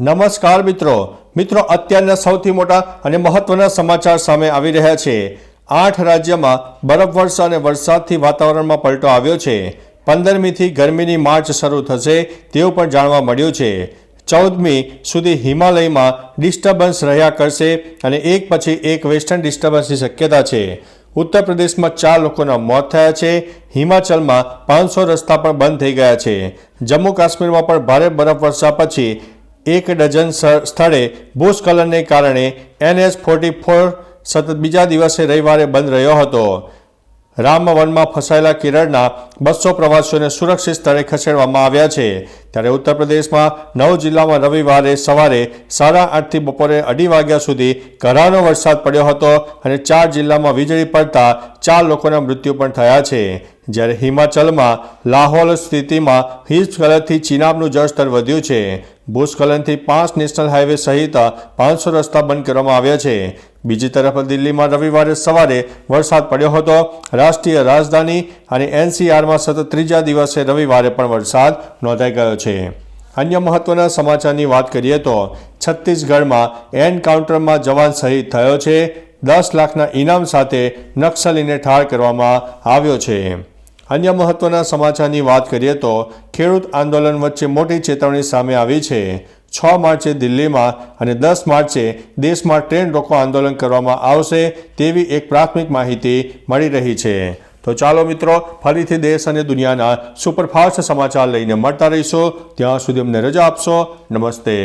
નમસ્કાર મિત્રો. મિત્રો, અત્યારના સૌથી મોટા અને મહત્વના સમાચાર સામે આવી રહ્યા છે. આઠ રાજ્યમાં બરફવર્ષા અને વરસાદથી વાતાવરણમાં પલટો આવ્યો છે. પંદરમીથી ગરમીની માર્ચ શરૂ થશે તેવું પણ જાણવા મળ્યું છે. ચૌદમી સુધી હિમાલયમાં ડિસ્ટર્બન્સ રહ્યા કરશે અને એક પછી એક વેસ્ટર્ન ડિસ્ટર્બન્સની શક્યતા છે. ઉત્તર પ્રદેશમાં ચાર લોકોના મોત થયા છે. હિમાચલમાં પાંચસો રસ્તા પણ બંધ થઈ ગયા છે. જમ્મુ કાશ્મીરમાં પણ ભારે બરફવર્ષા પછી એક ડઝન સ્થળે ભૂસ્ખલનને કારણે એનએચ ફોર્ટી ફોર સતત બીજા દિવસે રવિવારે બંધ રહ્યો હતો. રામવનમાં ફસાયેલા કેરળના બસો પ્રવાસીઓને સુરક્ષિત સ્થળે ખસેડવામાં આવ્યા છે. ત્યારે ઉત્તર પ્રદેશમાં નવ જિલ્લામાં રવિવારે સવારે સાડા આઠથી બપોરે અઢી વાગ્યા સુધી ઘરાનો વરસાદ પડ્યો હતો અને ચાર જિલ્લામાં વીજળી પડતા ચાર લોકોના મૃત્યુ પણ થયા છે. જ્યારે હિમાચલમાં લાહોલ સ્થિતિમાં હિમસ્ખલનથી ચિનાબનું જળસ્તર વધ્યું છે. ભૂસ્ખલનથી પાંચ નેશનલ હાઈવે સહિત પાંચસો રસ્તા બંધ કરવામાં આવ્યા છે. બીજી તરફ દિલ્હીમાં રવિવારે સવારે વરસાદ પડ્યો હતો. રાષ્ટ્રીય રાજધાની અને એનસીઆરમાં સતત ત્રીજા દિવસે રવિવારે પણ વરસાદ નોંધાઈ ગયો છે. અન્ય મહત્વના સમાચારની વાત કરીએ તો છત્તીસગઢમાં એનકાઉન્ટરમાં જવાન શહીદ થયો છે. દસ લાખના ઇનામ સાથે નક્સલીને ઠાર કરવામાં આવ્યો છે. અન્ય મહત્વના સમાચારની વાત કરીએ તો ખેડૂત આંદોલન વચ્ચે મોટી ચેતવણી સામે આવી છે. છ માર્ચે દિલ્હીમાં અને દસ માર્ચે દેશમાં ટ્રેન રોકો આંદોલન કરવામાં આવશે તેવી એક પ્રાથમિક માહિતી મળી રહી છે. તો ચાલો મિત્રો, ફરીથી દેશ અને દુનિયાના સુપરફાસ્ટ સમાચાર લઈને મળતા રહીશું. ત્યાં સુધી અમને રજા આપશો. નમસ્તે.